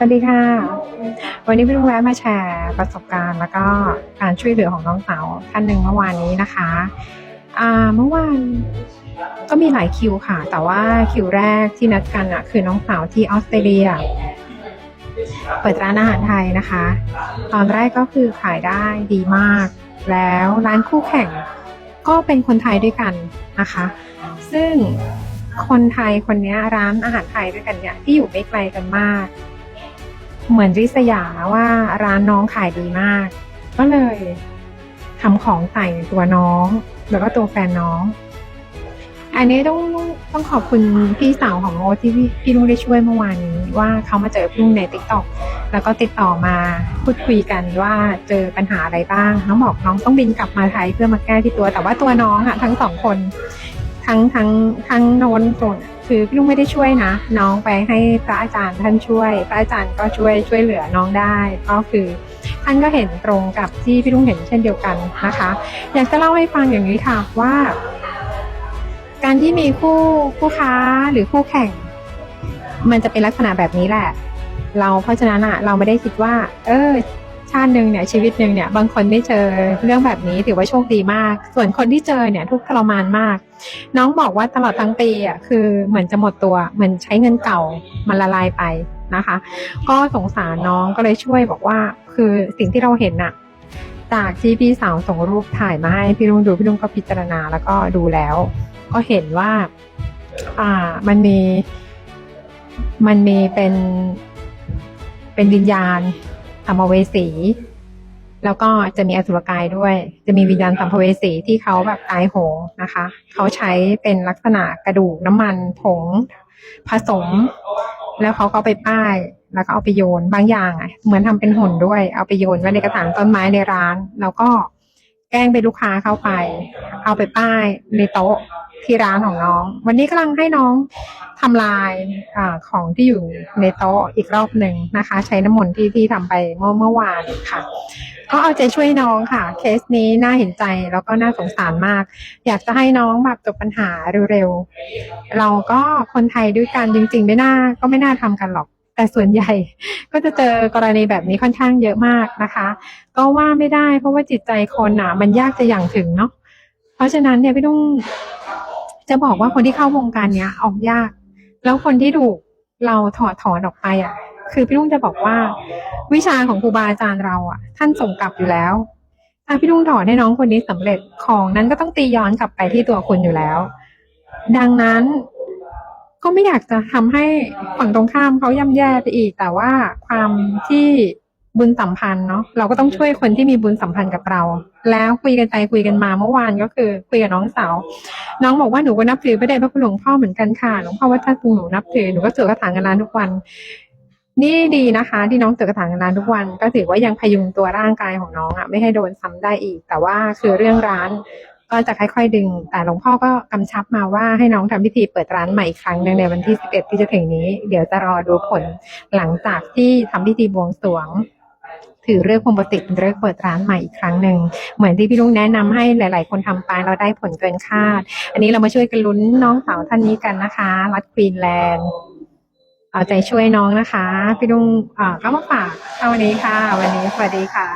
สวัสดีค่ะ วันนี้พี่ลุงแวะมาแชร์ประสบการณ์แล้วก็การช่วยเหลือของน้องสาวท่านหนึ่งเมื่อวานนี้นะคะอ่าเมื่อวานก็มีหลายคิวค่ะ แต่ว่าคิวแรกที่นัดกันอะคือน้องสาวที่ออสเตรเลีย เปิดร้านอาหารไทยนะคะ ตอนแรกก็คือขายได้ดีมาก แล้วร้านคู่แข่งก็เป็นคนไทยด้วยกันนะคะ ซึ่งคนไทยคนนี้ร้านอาหารไทยด้วยกันเนี่ยที่อยู่ไม่ไกลกันมาก เหมือนริษยาว่าร้านน้องขายดีมาก ก็เลยทำของใส่ตัวน้อง แล้วก็ตัวแฟนน้อง อันนี้ต้องต้องขอบคุณพี่สาวของโอที่พี่พี่ลุงได้ช่วยเมื่อวานนี้ว่าเขามาเจอพี่ลุงในติ๊กต็อกแล้วก็ติดต่อมาพูดคุยกันว่าเจอปัญหาอะไรบ้างน้องบอกน้องต้องบินกลับมาไทยเพื่อมาแก้ที่ตัว แต่ว่าตัวน้องอะทั้งสองคน ทั้งทั้งทั้งโนนโซนคือพี่ลุงไม่ได้ช่วยนะ น้องไปให้พระอาจารย์ท่านช่วย พระอาจารย์ก็ช่วยช่วยเหลือน้องได้ ก็คือท่านก็เห็นตรงกับที่พี่ลุงเห็นเช่นเดียวกันนะคะ อยากจะเล่าให้ฟังอย่างนี้ค่ะว่า การที่มีคู่คู่ค้าหรือคู่แข่ง มันจะเป็นลักษณะแบบนี้แหละ เราเพราะฉะนั้นอะเราไม่ได้คิดว่า เออ ชาติหนึ่งเนี่ยชีวิตหนึ่งเนี่ยบางคนไม่เจอเรื่องแบบนี้ถือว่าโชคดีมาก ส่วนคนที่เจอเนี่ยทุกข์ทรมานมาก น้องบอกว่าตลอดทั้งปีอะคือเหมือนจะหมดตัวเหมือนใช้เงินเก่ามันละลายไปนะคะ ก็สงสารน้องก็เลยช่วยบอกว่าคือสิ่งที่เราเห็นน่ะจากที่พี่สาวส่งรูปถ่ายมาให้พี่ลุงดูพี่ลุงก็พิจารณาแล้วก็ดูแล้ว ก็เห็นว่า อ่ามันมี มันมีเป็นเป็นวิญญาณ สัมภเวสี แล้วก็จะมีอสุรกายด้วย จะมีวิญญาณสัมภเวสีที่เขาแบบตายโหงนะคะ เขาใช้เป็นลักษณะกระดูกน้ำมันผงผสม แล้วเขาก็ไปป้ายแล้วก็เอาไปโยนบางอย่างอะเหมือนทำเป็นหุ่นด้วย เอาไปโยนไว้ในกระถางต้นไม้ในร้าน แล้วก็แกล้งเป็นลูกค้าเข้าไป เอาไปป้ายในโต๊ะที่ร้านของน้อง วันนี้กำลังให้น้อง ทำลายอของที่อยู่ในโต๊ะอีกรอบหนึ่งนะคะ ใช้น้ำมนต์ที่ที่ทำไปเมื่อเมื่อวานค่ะ ก็เอาใจช่วยน้องค่ะ เคสนี้น่าเห็นใจแล้วก็น่าสงสารมาก อยากจะให้น้องแบบจบปัญหาเร็วๆเราก็คนไทยด้วยกันจริงๆไม่น่าก็ไม่น่าทำกันหรอกแต่ส่วนใหญ่ก็จะเจอกรณีแบบนี้ค่อนข้างเยอะมากนะคะ ก็ว่าไม่ได้เพราะว่าจิตใจคนอะมันยากจะอย่างถึงเนาะเพราะฉะนั้นเนี่ยพี่ต้องจะบอกว่าคนที่เข้าวงการเนี้ยออกยาก แล้วคนที่ถูกเราถอดถอนออกไปอะ คือพี่ลุงจะบอกว่า วิชาของครูบาอาจารย์เราอะ ท่านส่งกลับอยู่แล้วถ้าพี่ลุงถอนให้น้องคนนี้สำเร็จของนั้นก็ต้องตีย้อนกลับไปที่ตัวคุณอยู่แล้ว ดังนั้นก็ไม่อยากจะทำให้ฝั่งตรงข้ามเขาย่ำแย่ไปอีก แต่ว่าความที่ บุญสัมพันธ์เนาะเราก็ต้องช่วยคนที่มีบุญสัมพันธ์กับเรา แล้วคุยกันไปคุยกันมาเมื่อวานก็คือคุยกับน้องสาวน้องบอกว่าหนูก็นับถือพระเดชพระคุณหลวงพ่อเหมือนกันค่ะหลวงพ่อวัดท่าตุงหนูนับถือหนูก็สวดคาถาเงินล้านทุกวัน นี่ดีนะคะ ที่น้องสวดคาถาเงินล้านทุกวัน ก็ถือว่ายังพยุงตัวร่างกายของน้องอะไม่ให้โดนซ้ำได้อีก แต่ว่าคือเรื่องร้านก็จะค่อยๆดึง แต่หลวงพ่อก็กำชับมาว่าให้น้องทำพิธีเปิดร้านใหม่อีกครั้งหนึ่งในวันที่ 11 ที่จะถึงนี้ เดี๋ยวจะรอดูผลหลังจากที่ทำพิธีบวงสรวง ถือเรื่องปกติเป็นเรื่องเปิดร้านใหม่อีกครั้งหนึ่งเหมือนที่พี่ลุงแนะนำให้หลาย ๆ คนทำไปเราได้ผลเกินคาด อันนี้เรามาช่วยกันลุ้นน้องสาวท่านนี้กันนะคะ รัดควีนแลนด์เอาใจช่วยน้องนะคะ พี่ลุงก็มาฝากเอาวันนี้ค่ะ วันนี้สวัสดีค่ะ